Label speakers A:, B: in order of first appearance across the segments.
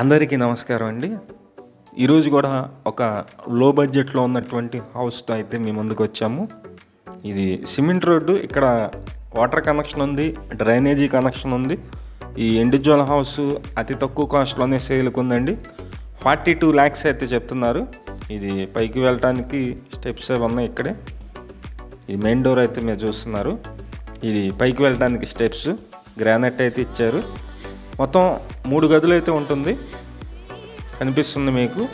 A: అందరికీ నమస్కారం అండి. ఈరోజు కూడా ఒక లో బడ్జెట్లో ఉన్నటువంటి హౌస్తో అయితే మీ ముందుకు వచ్చాము. ఇది సిమెంట్ రోడ్డు ఇక్కడ వాటర్ కనెక్షన్ ఉంది డ్రైనేజీ కనెక్షన్ ఉంది. ఈ ఇండివిజువల్ హౌస్ అతి తక్కువ కాస్ట్లోనే సేల్కి ఉందండి. ఫార్టీ టూ ల్యాక్స్ అయితే చెప్తున్నారు. ఇది పైకి వెళ్ళటానికి స్టెప్స్ అవి ఉన్నాయి ఇక్కడే. ఈ మెయిన్ డోర్ అయితే మీరు చూస్తున్నారు. ఇది పైకి వెళ్ళడానికి స్టెప్స్ గ్రానైట్ అయితే ఇచ్చారు. మొత్తం మూడు గదులు అయితే ఉంటుంది. కనిపిస్తుంది మీకు.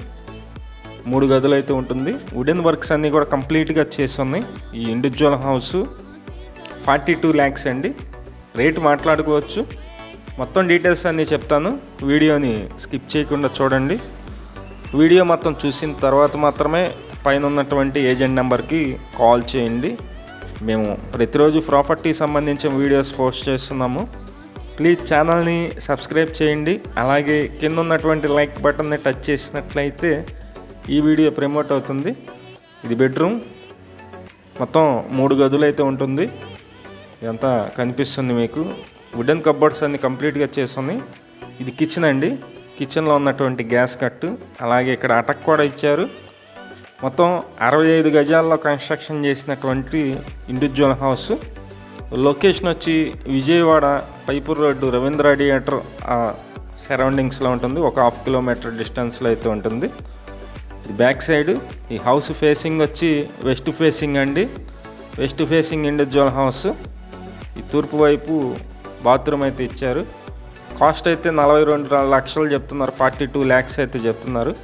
A: మూడు గదులు అయితే ఉంటుంది. వుడెన్ వర్క్స్ అన్నీ కూడా కంప్లీట్గా చేసి ఉన్నాయి ఈ individual house forty two lakhs అండి. రేటు మాట్లాడుకోవచ్చు. మొత్తం డీటెయిల్స్ అన్నీ చెప్తాను. వీడియోని స్కిప్ చేయకుండా చూడండి. వీడియో మొత్తం చూసిన తర్వాత మాత్రమే పైన ఉన్నటువంటి ఏజెంట్ నెంబర్కి కాల్ చేయండి. మేము ప్రతిరోజు ప్రాపర్టీ సంబంధించిన వీడియోస్ పోస్ట్ చేస్తున్నాము. ప్లీజ్ ఛానల్ని సబ్స్క్రైబ్ చేయండి. అలాగే కింద ఉన్నటువంటి లైక్ బటన్ని టచ్ చేసినట్లయితే ఈ వీడియో ప్రమోట్ అవుతుంది. ఇది బెడ్రూమ్. మొత్తం మూడు గదులు అయితే ఉంటుంది. ఇదంతా కనిపిస్తుంది మీకు. వుడెన్ కబ్బర్డ్స్ అన్ని కంప్లీట్గా చేస్తుంది. ఇది కిచెన్ అండి. కిచెన్లో ఉన్నటువంటి గ్యాస్ కట్టు. అలాగే ఇక్కడ అటక్ కూడా ఇచ్చారు. మొత్తం అరవై ఐదు గజాల్లో కన్స్ట్రక్షన్ చేసినటువంటి ఇండివిజువల్ హౌస్. లొకేషన్ వచ్చి విజయవాడ పైపూర్ రోడ్డు రవీంద్ర థియేటర్ సరౌండింగ్స్లో ఉంటుంది. ఒక హాఫ్ కిలోమీటర్ డిస్టెన్స్లో అయితే ఉంటుంది. ఇది బ్యాక్ సైడ్. ఈ హౌస్ ఫేసింగ్ వచ్చి వెస్ట్ ఫేసింగ్ అండి. West facing individual house. ఈ తూర్పు వైపు బాత్రూమ్ అయితే ఇచ్చారు. కాస్ట్ అయితే నలభై రెండు లక్షలు చెప్తున్నారు. ఫార్టీ టూ ల్యాక్స్ అయితే చెప్తున్నారు.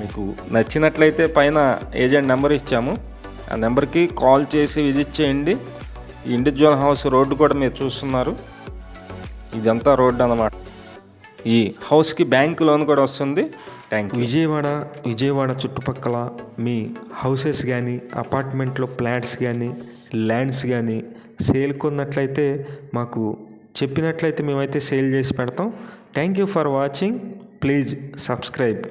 A: మీకు నచ్చినట్లయితే పైన ఏజెంట్ నెంబర్ ఇచ్చాము. ఆ నెంబర్కి కాల్ చేసి విజిట్ చేయండి. ఇండివిజువల్ హౌస్ రోడ్డు కూడా మీరు చూస్తున్నారు. ఇదంతా రోడ్డు అన్నమాట. ఈ హౌస్కి బ్యాంక్ లోన్ కూడా వస్తుంది. థ్యాంక్
B: విజయవాడ విజయవాడ చుట్టుపక్కల మీ హౌసెస్ కానీ అపార్ట్మెంట్లో ప్లాట్స్ కానీ ల్యాండ్స్ కానీ సేల్ కొన్నట్లయితే మాకు చెప్పినట్లయితే మేమైతే సేల్ చేసి పెడతాం. Thank you for watching. Please subscribe.